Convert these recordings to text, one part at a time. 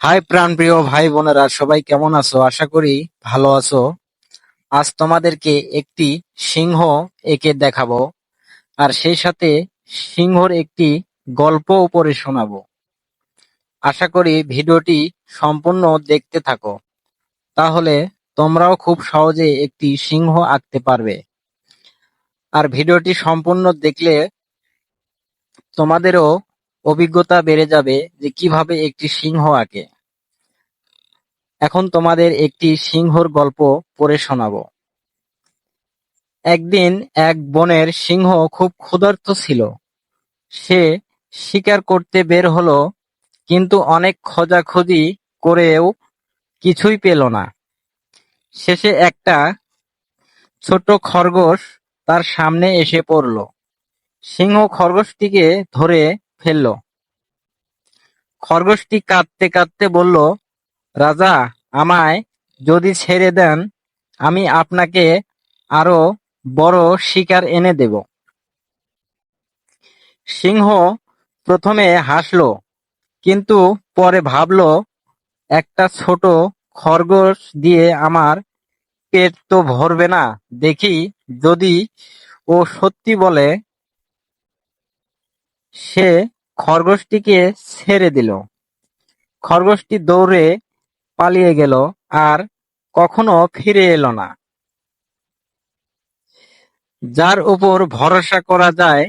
High প্রাণপ্রিয় ভাই বোনেরা, সবাই কেমন আছো? আশা করি ভালো আছো। আজ তোমাদেরকে একটি সিংহ এঁকে দেখাবো আর সেই সাথে সিংহর একটি গল্প উপরে শোনাবো। আশা করি ভিডিওটি সম্পূর্ণ দেখতে থাকো। তাহলে তোমরাও খুব সহজে একটি সিংহ আঁকতে পারবে। আর ভিডিওটি সম্পূর্ণ দেখলে তোমাদেরও অভিজ্ঞতা বেড়ে যাবে যে কীভাবে একটি সিংহ আঁকে। এখন তোমাদের একটি সিংহর গল্প পড়ে শোনাবো। একদিন এক বনের সিংহ খুব ক্ষুধার্ত ছিল। সে শিকার করতে বের হলো, কিন্তু অনেক খোঁজাখুঁজি করেও কিছুই পেল না। শেষে একটা ছোট খরগোশ তার সামনে এসে পড়ল। সিংহ খরগোশটিকে ধরে ফেলল। খরগোশটি কাঁদতে কাঁদতে বলল, রাজা, আমায় যদি ছেড়ে দেন, আমি আপনাকে আরও বড় শিকার এনে দেব। সিংহ প্রথমে হাসল, কিন্তু পরে ভাবল, একটা ছোট খরগোশ দিয়ে আমার পেট তো ভরবে না, দেখি যদি ও সত্যি বলে সে খরগোশটিকে ছেড়ে দিল। খরগোশটি দৌড়ে পালিয়ে গেল আর কখনো ফিরে এলো না। যার উপর ভরসা করা যায়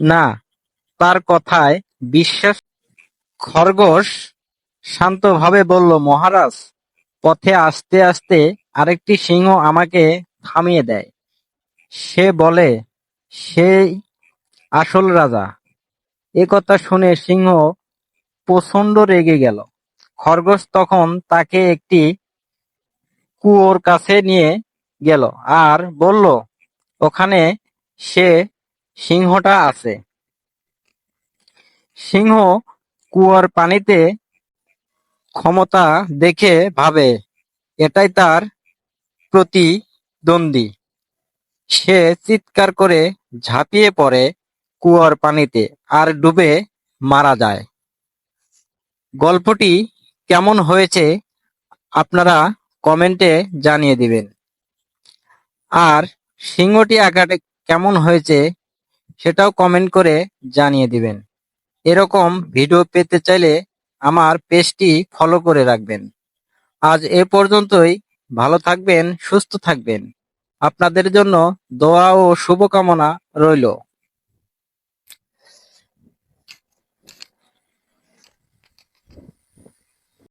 না, তার কথায় বিশ্বাস। খরগোশ শান্তভাবে বলল, মহারাজ, পথে আসতে আসতে আরেকটি সিংহ আমাকে থামিয়ে দেয়। সে বলে, সেই আসল রাজা। এ কথা শুনে সিংহ প্রচণ্ড রেগে গেল। খরগোশ তখন তাকে একটি কুয়োর কাছে নিয়ে গেল আর বলল, ওখানে সে সিংহটা আছে। সিংহ কুয়ার পানিতে ক্ষমতা দেখে ভাবে, এটাই তার প্রতিদ্বন্দ্বী। সে চিৎকার করে ঝাঁপিয়ে পড়ে। কুয়ার পানিতে আর ডুবে মারা যায়। গল্পটি কেমন হয়েছে আপনারা কমেন্টে জানিয়ে দিবেন। আর সিংহটি আঁকাটা কেমন হয়েছে সেটাও কমেন্ট করে জানিয়ে দিবেন। এরকম ভিডিও পেতে চাইলে আমার পেজটি ফলো করে রাখবেন। আজ এ পর্যন্তই, ভালো থাকবেন, সুস্থ থাকবেন। আপনাদের জন্য দোয়া ও শুভকামনা রইল।